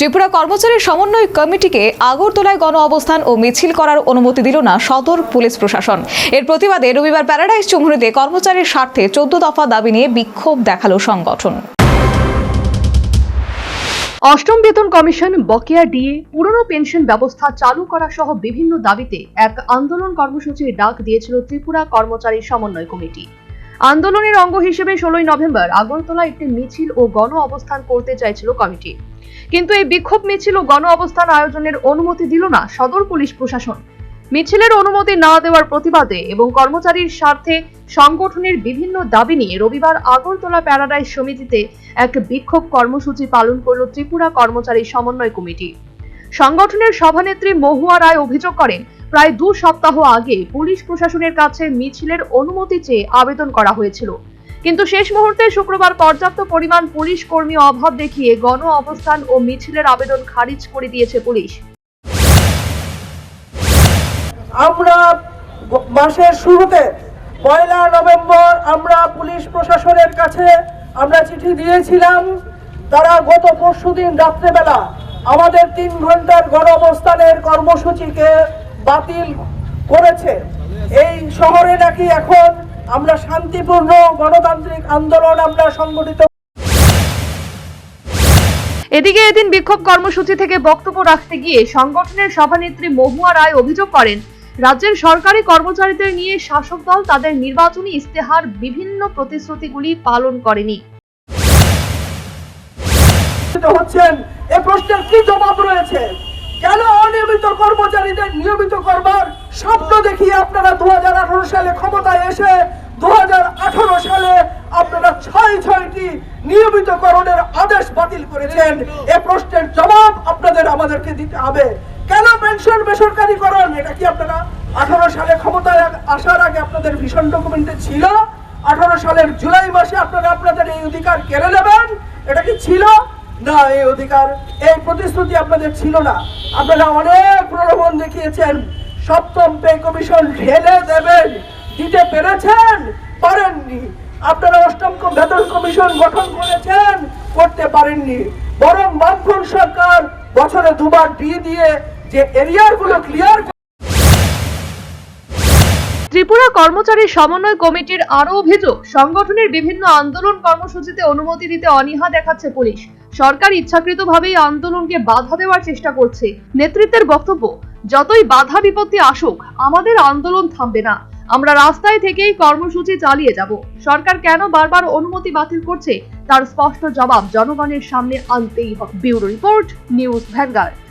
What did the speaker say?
ত্রিপুরা কর্মচারী সমন্বয় কমিটিকে আগরতলায় গণ অবস্থান ও মিছিল করার অনুমতি দিল না সদর পুলিশ প্রশাসন। এর প্রতিবাদে রবিবার প্যারাডাইস চুমুরিতে কর্মচারীর স্বার্থে চোদ্দ দফা দাবি নিয়ে বিক্ষোভ দেখাল সংগঠন। অষ্টম বেতন কমিশন বকেয়া ডিএ পুরনো পেনশন ব্যবস্থা চালু করা সহ বিভিন্ন দাবিতে এক আন্দোলন কর্মসূচির ডাক দিয়েছিল ত্রিপুরা কর্মচারী সমন্বয় কমিটি। আন্দোলনের অঙ্গ হিসেবে ষোলোই নভেম্বর আগরতলা একটি মিছিল ও গণ অবস্থান করতে চাইছিল কমিটি। কিন্তু এই বিক্ষোভ মিছিল ও গণ অবস্থান আয়োজনের অনুমতি দিল না সদর পুলিশ প্রশাসন। মিছিলের অনুমতি না দেওয়ার প্রতিবাদে এবং কর্মচারীর স্বার্থে সংগঠনের বিভিন্ন দাবি নিয়ে রবিবার আগরতলা প্যারাডাইস সমিতিতে এক বিক্ষোভ কর্মসূচি পালন করল ত্রিপুরা কর্মচারী সমন্বয় কমিটি। সংগঠনের সভানেত্রী মহুয়া রায় অভিযোগ করেন, প্রায় দু সপ্তাহ আগে পুলিশ প্রশাসনের কাছে মিছিলের অনুমতি চেয়ে আবেদন করা হয়েছিল। কিন্তু শেষ মুহূর্তে শুক্রবার পর্যাপ্ত পরিমাণ পুলিশ কর্মী অভাব দেখিয়ে গণ অবস্থান ও মিছিলের আবেদন খারিজ করে দিয়েছে পুলিশ। আমরা মাসের শুরুতে পয়লা নভেম্বর আমরা পুলিশ প্রশাসনের কাছে আমরা চিঠি দিয়েছিলাম, তারা গত পরশুদিন রাত্রেবেলা আমাদের তিন ঘণ্টার গণ অবস্থানের কর্মসূচিকে বাতিল করেছে। এই শহরে নাকি এখন আমরা শান্তিপূর্ণ গণতান্ত্রিক আন্দোলন আমরা সংগঠিত এদিকে এদিন বিক্ষোভ কর্মসূচি থেকে বক্তব্য রাখতে গিয়ে সংগঠনের সভানেত্রী মহুয়া রায় অভিযোগ করেন রাজ্যের সরকারি কর্মচারীদের নিয়ে শাসক দল তাদের নির্বাচনী ইস্তেহার বিভিন্ন প্রতিশ্রুতিগুলি পালন করেনি। হচ্ছেন এ প্রশ্নের কি জবাব রয়েছে? কেন অনিয়মিত কর্মচারীদের নিয়মিত করবার স্বপ্ন দেখিয়ে আপনারা দু হাজার আঠেরো সালে ক্ষমতায় এসে দু হাজার আঠারো সালে আপনারা ছয় ছয়টি নিয়মিতকরণের আদেশ বাতিল করেছেন। এ প্রশ্নের জবাব আপনাদের আমাদেরকে দিতে হবে। কেন পেনশন বেসরকারীকরণ? এটা কি আপনারা আঠারো সালে ক্ষমতায় আসার আগে আপনাদের ভীষণ ডকুমেন্টে ছিল? আঠারো সালের জুলাই মাসে আপনারা আপনাদের এই অধিকার কেড়ে নেবেন? এটা কি ছিল? না, এই অধিকার, এই প্রতিশ্রুতি আপনাদের ছিল না। আপনারা অনেক প্রলোভন দেখিয়েছেন। সপ্তম পে কমিশন ঢেলে দেবেন। দিতে পেরেছেন? পারেননি। আপনারা অষ্টম বেতন কমিশন গঠন করেছেন, করতে পারেননি। বরং বামফ্রন্ট সরকার বছরে দুবার দিয়ে দিয়ে যে এরিয়াগুলো ক্লিয়ার ত্রিপুরা কর্মচারী সমন্বয় কমিটির আরও অভিযোগ, সংগঠনের বিভিন্ন আন্দোলন কর্মসূচিতে অনুমতি দিতে অনীহা দেখাচ্ছে পুলিশ। সরকার ইচ্ছাকৃতভাবেই আন্দোলনকে বাধা দেওয়ার চেষ্টা করছে। নেতৃত্বের বক্তব্য, যতই বাধা বিপত্তি আসুক, আমাদের আন্দোলন থামবে না। আমরা রাস্তায় থেকেই কর্মসূচি চালিয়ে যাব। সরকার কেন বারবার অনুমতি বাতিল করছে? তার স্পষ্ট জবাব জনগণের সামনে আনতেই হবে। Bureau report, news Vanguard.